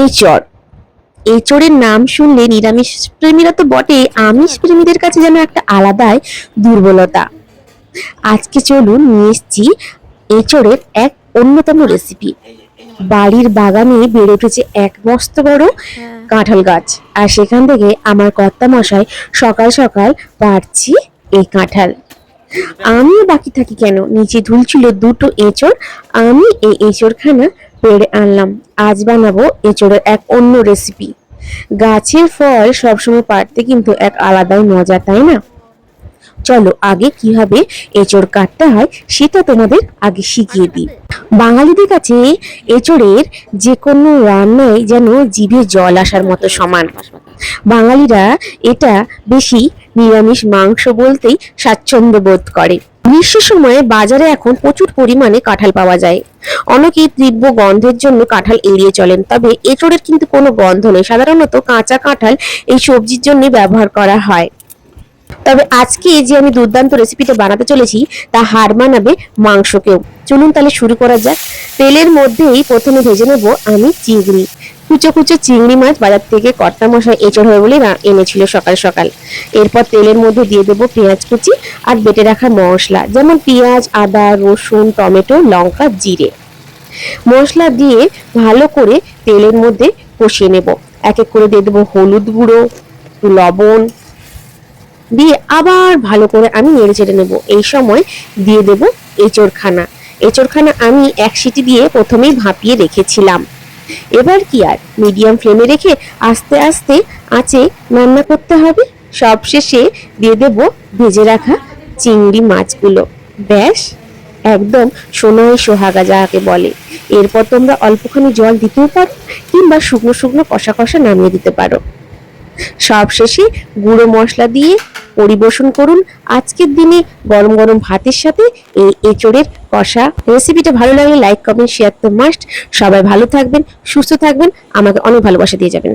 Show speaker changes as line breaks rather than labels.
এচড় এচড়ের নাম শুনলে নিরামিষ প্রেমীরা তো বটে আমিষ প্রেমীদের কাছে যেন একটা আলাদাই দুর্বলতা। আজকে চলুন নিয়ে এসছি এচড়ের এক অন্যতম রেসিপি বাড়ির বাগানে বেড়ে উঠেছে এক মস্ত বড় কাঁঠাল গাছ। আর সেখান থেকে আমার কর্তা মশাই সকাল সকাল পারছি এই কাঁঠাল। আমিও বাকি থাকি কেন? নিচে ঝুলছিল দুটো এঁচড়, আমি এই এঁচড়খানা পেড়ে আনলাম। আজ বানাবো এঁচড়ের এক অন্য রেসিপি গাছের ফল সবসময় পাড়তে কিন্তু এক আলাদাই মজা, তাই না? চলো, আগে কীভাবে এঁচড় কাটতে হয় সেটা তোমাদের আগে শিখিয়ে দিই। বাঙালিদের কাছে এঁচড়ের যে কোনো রান্নায় যেন জিভে জল আসার মতো সমান। বাঙালিরা এটা বেশি নিরামিষ মাংস বলতেই স্বাচ্ছন্দ্য বোধ করে। গ্রীষ্মের সময়ে বাজারে এখন প্রচুর পরিমাণে কাঁঠাল পাওয়া যায়। অনেকেই তীব্র গন্ধের জন্য কাঁঠাল এড়িয়ে চলেন, তবে এঁচড়ের কিন্তু কোনো গন্ধ নেই। সাধারণত কাঁচা কাঁঠাল এই সবজির জন্য ব্যবহার করা হয়। তবে আজকে যে আমি দুর্দান্ত রেসিপিটা বানাতে চলেছি, তা হার মানাবে মাংসকেও। চলুন তাহলে শুরু করা যাক। তেলের মধ্যেই প্রথমে ভেজে নেব আমি চিংড়ি। কুচো কুচো চিংড়ি মাছ বাজার থেকে কর্তা মশাই এঁচড় হয়ে বলে এনেছিল সকাল সকাল। এরপর তেলের মধ্যে দিয়ে দেবো পেঁয়াজ কুচি আর বেটে রাখা মশলা, যেমন পেঁয়াজ, আদা, রসুন, টমেটো, লঙ্কা, জিরে। মশলা দিয়ে ভালো করে তেলের মধ্যে কষিয়ে নেব। এক এক করে দিয়ে দেবো হলুদ গুঁড়ো, লবণ। দিয়ে আবার ভালো করে আমি নেড়ে চেড়ে নেব। এই সময় দিয়ে দেবো এঁচড়খানা। এঁচড়খানা আমি এক সিটি দিয়ে প্রথমেই ভাপিয়ে রেখেছিলাম। এবার কি আর? মিডিয়াম ফ্লেমে রেখে আস্তে আস্তে আঁচে রান্না করতে হবে। সবশেষে দিয়ে দেব ভেজে রাখা চিংড়ি মাছগুলো। ব্যাস, একদম সোনাই সোহাগা যাকে বলে। এরপর তোমরা অল্পখানি জল দিতেও পারো কিংবা শুকনো শুকনো কষা কষা নামিয়ে দিতে পারো। সবশেষে গুঁড়ো মশলা দিয়ে পরিবেশন করুন। আজকের দিনে গরম গরম ভাতের সাথে এই এঁচড়ের কষা রেসিপিটা ভালো লাগলে লাইক, কমেন্ট শেয়ার তো মাস্ট সবাই ভালো থাকবেন, সুস্থ থাকবেন, আমাকে অনেক ভালোবাসা দিয়ে যাবেন।